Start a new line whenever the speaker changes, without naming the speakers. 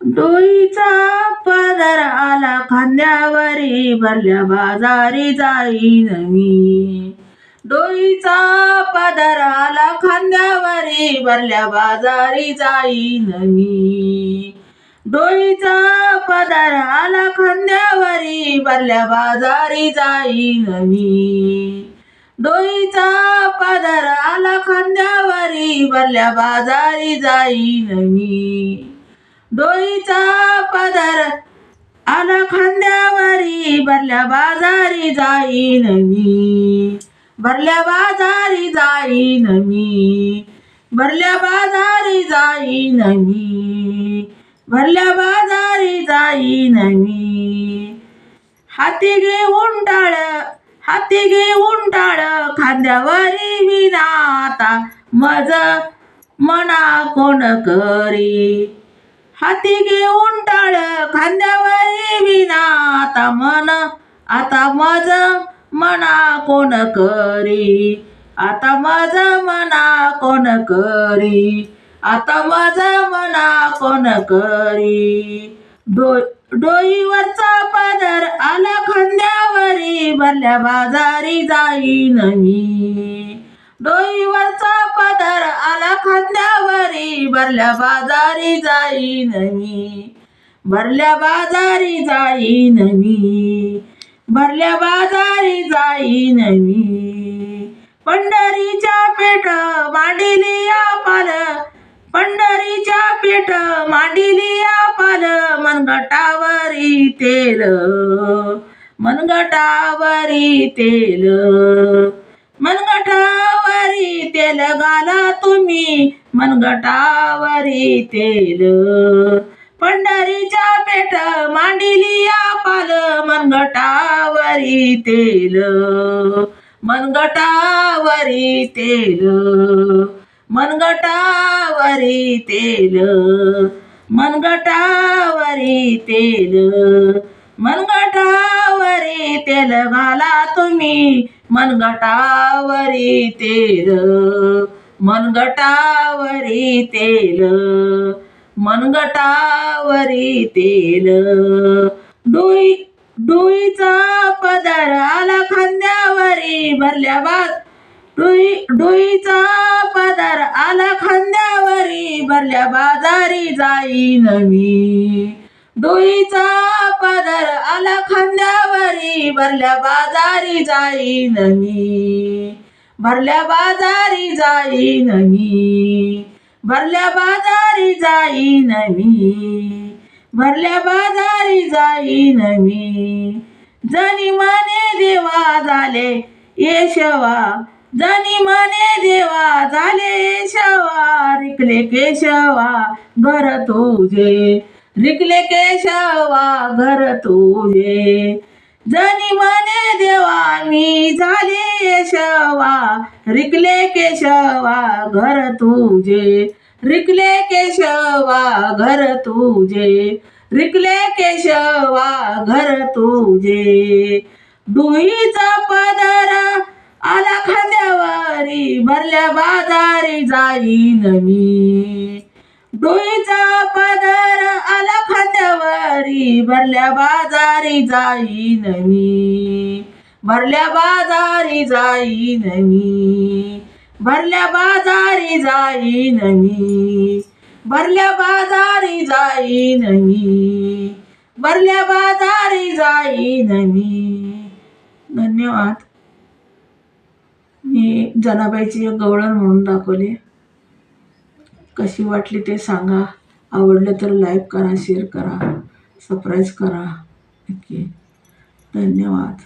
डोईचा पदर आला खांद्यावरी भरल्या बाजारी जाईन मी. डोईचा पदर आला खांद्यावरी भरल्या बाजारी जाईन मी. डोईचा पदर आला खांद्यावरी भरल्या बाजारी जाईन मी. डोईचा पदर आला खांद्यावरी भरल्या बाजारी जाईन मी. डोईचा पदर. अन खांद्यावरी भरल्या बाजारी जाईन मी. भरल्या बाजारी जाईन मी. भरल्या बाजारी जाईन मी. भरल्या बाजारी जाईन मी. हाती घेऊन टाळ हाती घेऊन टाळ खांद्यावरी विनाता मज मना कोण करी? हाती घेऊन टाळ खांद्यावरी विना आता मन आता मज मना कोण करी? आता मज मना कोण करी? आता मज मना कोण करी? डो डोईवरचा पदर आला खांद्यावरी भरल्या बाजारी जाईन मी. डोईवरचा पदर आला खांद्यावरी भरल्या बाजारी जाईन मी. भरल्या बाजारी जाईन मी. भरल्या बाजारी जाईन मी. पंढरीच्या पेठ मांडिली या पाल पंढरीच्या पेठ मांडिली या पाल मनगटावरी तेल मनगटावरी तेल. मनगटावरी तेल घाला तुम्ही. मनगटावरी तेल. पंढरीच्या पेठ मांडिली या पाल मनगटावरी तेल. मनगटावरी तेल. मनगटावरी तेल. मनगटावरी तेल. मनगटावरी तेल घाला तुम्ही. मनगटावरी तेल मनगटावरी तेल मनगटावरी तेल डोई डोईचा पदर आला खांद्यावरी भरल्या बाद डोई डोईचा पदर आला खांद्यावरी भरल्या बाजारी जाई नवी डोईचा पदर आला खांद्यावरी भरल्या बाजारी जाईन मी भरल्या बाजारी जाईन मी भरल्या बाजारी जाईन मी भरल्या बाजारी जाईन मी जनी माने देवा झाले येशवा. जनी माने देवा झाले येशवा. रिकले केशवा घर तुझे. रिकले केशवा घर तुझे. जनी माने देवा मी झाले यशवा. रिकले केशवा घर तुझे. रिकले केशवा घर तुझे. रिकले केशवा घर तुझे. डुईचा पदर आला खांद्यावरी भरल्या बाजारी जाईन मी. डोईचा पदर आला खांद्यावरी. भरल्या बाजारी जाई नवी. भरल्या बाजारी जाई नवी. भरल्या बाजारी जाई नवी. भरल्या बाजारी जाई नवी. भरल्या बाजारी जाई नवी. धन्यवाद. मी जनाबाईची एक गवळण म्हणून दाखवली. कशी वाटली ते सांगा. आवडलं तर लाईक करा शेअर करा सबस्क्राईब करा. नक्की धन्यवाद.